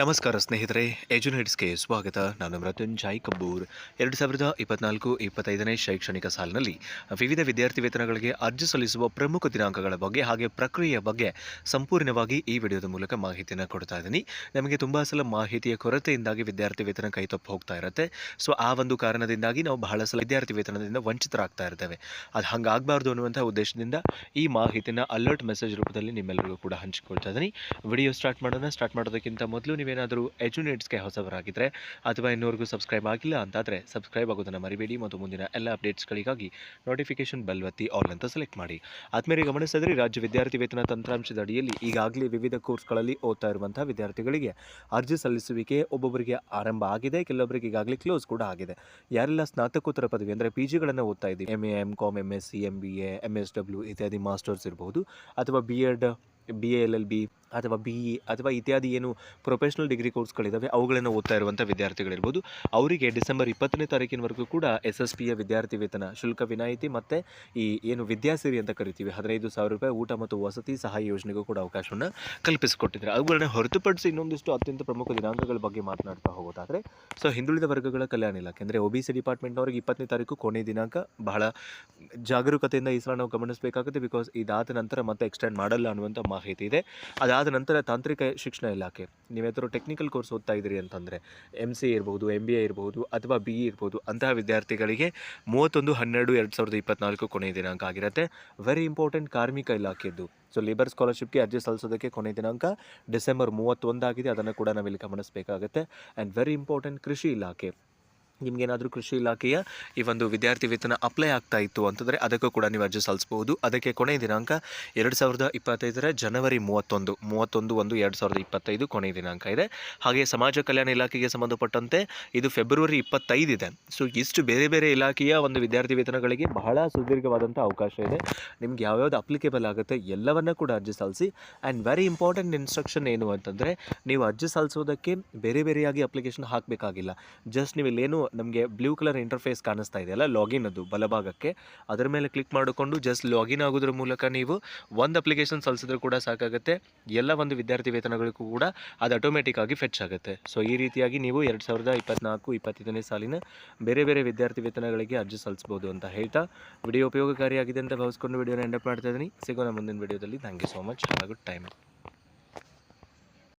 ನಮಸ್ಕಾರ ಸ್ನೇಹಿತರೆ ಎಜುನೇಟ್ಸ್ಗೆ ಸ್ವಾಗತ. ನಾನು ಮೃತ್ಯುಂಜಯ್ ಕಬ್ಬೂರ್. ಎರಡು ಸಾವಿರದ ಇಪ್ಪತ್ನಾಲ್ಕು ಇಪ್ಪತ್ತೈದನೇ ಶೈಕ್ಷಣಿಕ ಸಾಲಿನಲ್ಲಿ ವಿವಿಧ ವಿದ್ಯಾರ್ಥಿ ವೇತನಗಳಿಗೆ ಅರ್ಜಿ ಸಲ್ಲಿಸುವ ಪ್ರಮುಖ ದಿನಾಂಕಗಳ ಬಗ್ಗೆ ಹಾಗೆ ಪ್ರಕ್ರಿಯೆಯ ಬಗ್ಗೆ ಸಂಪೂರ್ಣವಾಗಿ ಈ ವಿಡಿಯೋದ ಮೂಲಕ ಮಾಹಿತಿಯನ್ನು ಕೊಡ್ತಾ ಇದ್ದೀನಿ. ನಮಗೆ ತುಂಬ ಸಲ ಮಾಹಿತಿಯ ಕೊರತೆಯಿಂದಾಗಿ ವಿದ್ಯಾರ್ಥಿ ವೇತನ ಕೈತಪ್ಪು ಹೋಗ್ತಾ ಇರುತ್ತೆ. ಸೊ, ಆ ಒಂದು ಕಾರಣದಿಂದಾಗಿ ನಾವು ಬಹಳ ಸಲ ವಿದ್ಯಾರ್ಥಿ ವೇತನದಿಂದ ವಂಚಿತರಾಗ್ತಾ ಇರ್ತೇವೆ. ಅದು ಹಂಗಾಗಬಾರ್ದು ಅನ್ನುವಂಥ ಉದ್ದೇಶದಿಂದ ಈ ಮಾಹಿತಿನ ಅಲರ್ಟ್ ಮೆಸೇಜ್ ರೂಪದಲ್ಲಿ ನಿಮ್ಮೆಲ್ಲರಿಗೂ ಕೂಡ ಹಂಚಿಕೊಳ್ತಾ ಇದ್ದೀನಿ. ವಿಡಿಯೋ ಸ್ಟಾರ್ಟ್ ಮಾಡೋಣ. ಸ್ಟಾರ್ಟ್ ಮಾಡೋದಕ್ಕಿಂತ ಮೊದಲು ನೀವೇನಾದರೂ ಎಜುನೇಟ್ಸ್ಗೆ ಹೊಸಬರಾಗಿದ್ದರೆ ಅಥವಾ ಇನ್ನೂವರೆಗೂ ಸಬ್ಸ್ಕ್ರೈಬ್ ಆಗಿಲ್ಲ ಅಂತಾದರೆ ಸಬ್ಸ್ಕ್ರೈಬ್ ಆಗೋದನ್ನು ಮರಿಬೇಡಿ ಮತ್ತು ಮುಂದಿನ ಎಲ್ಲ ಅಪ್ಡೇಟ್ಸ್ಗಳಿಗಾಗಿ ನೋಟಿಫಿಕೇಷನ್ ಬೆಲ್ ಒತ್ತಿ ಆಲ್ ಅಂತ ಸೆಲೆಕ್ಟ್ ಮಾಡಿ. ಆದ್ಮೇಲೆ ಗಮನಿಸಿದ್ರೆ ರಾಜ್ಯ ವಿದ್ಯಾರ್ಥಿ ವೇತನ ತಂತ್ರಾಂಶದ ಅಡಿಯಲ್ಲಿ ಈಗಾಗಲೇ ವಿವಿಧ ಕೋರ್ಸ್ಗಳಲ್ಲಿ ಓದ್ತಾ ಇರುವಂಥ ವಿದ್ಯಾರ್ಥಿಗಳಿಗೆ ಅರ್ಜಿ ಸಲ್ಲಿಸುವಿಕೆ ಒಬ್ಬೊಬ್ಬರಿಗೆ ಆರಂಭ ಆಗಿದೆ, ಕೆಲವೊಬ್ಬರಿಗೆ ಈಗಾಗಲೇ ಕ್ಲೋಸ್ ಕೂಡ ಆಗಿದೆ. ಯಾರೆಲ್ಲ ಸ್ನಾತಕೋತ್ತರ ಪದವಿ ಅಂದರೆ ಪಿ ಜಿಗಳನ್ನು ಓದ್ತಾ ಇದ್ದೀವಿ M A M com M S C M B A M S W ಇತ್ಯಾದಿ ಮಾಸ್ಟರ್ಸ್ ಇರಬಹುದು ಅಥವಾ B ed B L L B ಅಥವಾ ಬಿ ಇ ಅಥವಾ ಇತ್ಯಾದಿ ಏನು ಪ್ರೊಫೆಷ್ನಲ್ ಡಿಗ್ರಿ ಕೋರ್ಸ್ಗಳಿದ್ದಾವೆ ಅವುಗಳನ್ನು ಓದ್ತಾ ಇರುವಂಥ ವಿದ್ಯಾರ್ಥಿಗಳಿರ್ಬೋದು. ಅವರಿಗೆ ಡಿಸೆಂಬರ್ ಇಪ್ಪತ್ತನೇ ತಾರೀಕಿನವರೆಗೂ ಕೂಡ ಎಸ್ ಎಸ್ ಪಿಯ ವಿದ್ಯಾರ್ಥಿ ವೇತನ ಶುಲ್ಕ ವಿನಾಯಿತಿ ಮತ್ತು ಈ ಏನು ವಿದ್ಯಾಸಿರಿ ಅಂತ ಕರಿತೀವಿ, ಹದಿನೈದು ಸಾವಿರ ರೂಪಾಯಿ ಊಟ ಮತ್ತು ವಸತಿ ಸಹಾಯ ಯೋಜನೆಗೂ ಕೂಡ ಅವಕಾಶವನ್ನು ಕಲ್ಪಿಸಿಕೊಟ್ಟಿದ್ದಾರೆ. ಅವುಗಳನ್ನು ಹೊರತುಪಡಿಸಿ ಇನ್ನೊಂದಿಷ್ಟು ಅತ್ಯಂತ ಪ್ರಮುಖ ದಿನಾಂಕಗಳ ಬಗ್ಗೆ ಮಾತನಾಡ್ತಾ ಹೋಗೋದಾದರೆ, ಸೊ ಹಿಂದುಳಿದ ವರ್ಗಗಳ ಕಲ್ಯಾಣ ಇಲಾಖೆ ಅಂದರೆ ಒ ಬಿ ಸಿ ಡಿಪಾರ್ಟ್ಮೆಂಟ್ನವ್ರಿಗೆ ಇಪ್ಪತ್ತನೇ ತಾರೀಕು ಕೊನೆ ದಿನಾಂಕ ಬಹಳ ಜಾಗರೂಕತೆಯಿಂದ ಈ ಸಲ ನಾವು ಗಮನಿಸಬೇಕಾಗುತ್ತೆ ಬಿಕಾಸ್ ಇದಾದ ನಂತರ ಮತ್ತೆ ಎಕ್ಸ್ಟೆಂಡ್ ಮಾಡಲ್ಲ ಅನ್ನುವಂಥ ಮಾಹಿತಿ ಇದೆ. ಅದಾದ ನಂತರ ತಾಂತ್ರಿಕ ಶಿಕ್ಷಣ ಇಲಾಖೆ ನೀವೇನಾದರೂ ಟೆಕ್ನಿಕಲ್ ಕೋರ್ಸ್ ಓದ್ತಾ ಇದ್ದೀರಿ ಅಂತಂದರೆ ಎಂ ಸಿ ಇರ್ಬೋದು ಎಂ ಬಿ ಎ ಇರ್ಬೋದು ಅಥವಾ ಬಿ ಇ ಇರ್ಬೋದು, ಅಂತಹ ವಿದ್ಯಾರ್ಥಿಗಳಿಗೆ ಮೂವತ್ತೊಂದು, ಹನ್ನೆರಡು, ಎರಡು ಸಾವಿರದ ಇಪ್ಪತ್ನಾಲ್ಕು ಕೊನೆಯ ದಿನಾಂಕ ಆಗಿರುತ್ತೆ. ವೆರಿ ಇಂಪಾರ್ಟೆಂಟ್ ಕಾರ್ಮಿಕ ಇಲಾಖೆದ್ದು ಸೊ ಲೇಬರ್ ಸ್ಕಾಲರ್ಶಿಪ್ಗೆ ಅರ್ಜಿ ಸಲ್ಲಿಸೋದಕ್ಕೆ ಕೊನೆಯ ದಿನಾಂಕ ಡಿಸೆಂಬರ್ ಮೂವತ್ತೊಂದಾಗಿದೆ. ಅದನ್ನು ಕೂಡ ನಾವಿಲ್ಲಿ ಗಮನಿಸಬೇಕಾಗುತ್ತೆ. ಆ್ಯಂಡ್ ವೆರಿ ಇಂಪಾರ್ಟೆಂಟ್ ಕೃಷಿ ಇಲಾಖೆ. ನಿಮಗೇನಾದರೂ ಕೃಷಿ ಇಲಾಖೆಯ ಈ ಒಂದು ವಿದ್ಯಾರ್ಥಿ ವೇತನ ಅಪ್ಲೈ ಆಗ್ತಾ ಇತ್ತು ಅಂತಂದರೆ ಅದಕ್ಕೂ ಕೂಡ ನೀವು ಅರ್ಜಿ ಸಲ್ಲಿಸ್ಬೋದು ಅದಕ್ಕೆ ಕೊನೆಯ ದಿನಾಂಕ ಎರಡು ಸಾವಿರದ ಇಪ್ಪತ್ತೈದರ ಜನವರಿ ಮೂವತ್ತೊಂದು. ಮೂವತ್ತೊಂದು ಒಂದು ಎರಡು ಸಾವಿರದ ಇಪ್ಪತ್ತೈದು ಕೊನೆಯ ದಿನಾಂಕ ಇದೆ. ಹಾಗೆ ಸಮಾಜ ಕಲ್ಯಾಣ ಇಲಾಖೆಗೆ ಸಂಬಂಧಪಟ್ಟಂತೆ ಇದು ಫೆಬ್ರವರಿ ಇಪ್ಪತ್ತೈದಿದೆ ಸೊ ಇಷ್ಟು ಬೇರೆ ಬೇರೆ ಇಲಾಖೆಯ ಒಂದು ವಿದ್ಯಾರ್ಥಿ ವೇತನಗಳಿಗೆ ಬಹಳ ಸುದೀರ್ಘವಾದಂಥ ಅವಕಾಶ ಇದೆ. ನಿಮ್ಗೆ ಯಾವ್ಯಾವ್ದು ಅಪ್ಲಿಕೇಬಲ್ ಆಗುತ್ತೆ ಎಲ್ಲವನ್ನ ಕೂಡ ಅರ್ಜಿ ಸಲ್ಲಿಸಿ. ಆ್ಯಂಡ್ ವೆರಿ ಇಂಪಾರ್ಟೆಂಟ್ ಇನ್ಸ್ಟ್ರಕ್ಷನ್ ಏನು ಅಂತಂದರೆ, ನೀವು ಅರ್ಜಿ ಸಲ್ಲಿಸೋದಕ್ಕೆ ಬೇರೆ ಬೇರೆಯಾಗಿ ಅಪ್ಲಿಕೇಶನ್ ಹಾಕಬೇಕಾಗಿಲ್ಲ. ಜಸ್ಟ್ ನೀವು ಇಲ್ಲೇನು ನಮಗೆ ಬ್ಲೂ ಕಲರ್ ಇಂಟರ್ಫೇಸ್ ಕಾಣಿಸ್ತಾ ಇದೆಯಲ್ಲ ಲಾಗಿನ್ ಅದು, ಬಲಭಾಗಕ್ಕೆ. ಅದರ ಮೇಲೆ ಕ್ಲಿಕ್ ಮಾಡಿಕೊಂಡು ಜಸ್ಟ್ ಲಾಗಿನ್ ಆಗೋದ್ರ ಮೂಲಕ ನೀವು ಒಂದು ಅಪ್ಲಿಕೇಶನ್ ಸಲ್ಲಿಸಿದ್ರು ಕೂಡ ಸಾಕಾಗುತ್ತೆ. ಎಲ್ಲ ಒಂದು ವಿದ್ಯಾರ್ಥಿ ವೇತನಗಳಿಗೂ ಕೂಡ ಅದು ಆಟೋಮೆಟಿಕ್ ಆಗಿ ಫೆಚ್ ಆಗುತ್ತೆ. ಸೊ ಈ ರೀತಿಯಾಗಿ ನೀವು ಎರಡು ಸಾವಿರದ ಇಪ್ಪತ್ನಾಲ್ಕು, ಇಪ್ಪತ್ತೈದನೇ ಸಾಲಿನ ಬೇರೆ ಬೇರೆ ವಿದ್ಯಾರ್ಥಿ ವೇತನಗಳಿಗೆ ಅರ್ಜಿ ಸಲ್ಲಿಸ್ಬೋದು ಅಂತ ಹೇಳ್ತಾ ವಿಡಿಯೋ ಉಪಯೋಗಕಾರಿಯಾಗಿದೆ ಅಂತ ಭಾವಿಸ್ಕೊಂಡು ವಿಡಿಯೋನ ಎಂಡಪ್ ಮಾಡ್ತಾ ಇದ್ದೀನಿ. ಸಿಗೋಣ ಮುಂದಿನ ವಿಡಿಯೋದಲ್ಲಿ thank you so much good time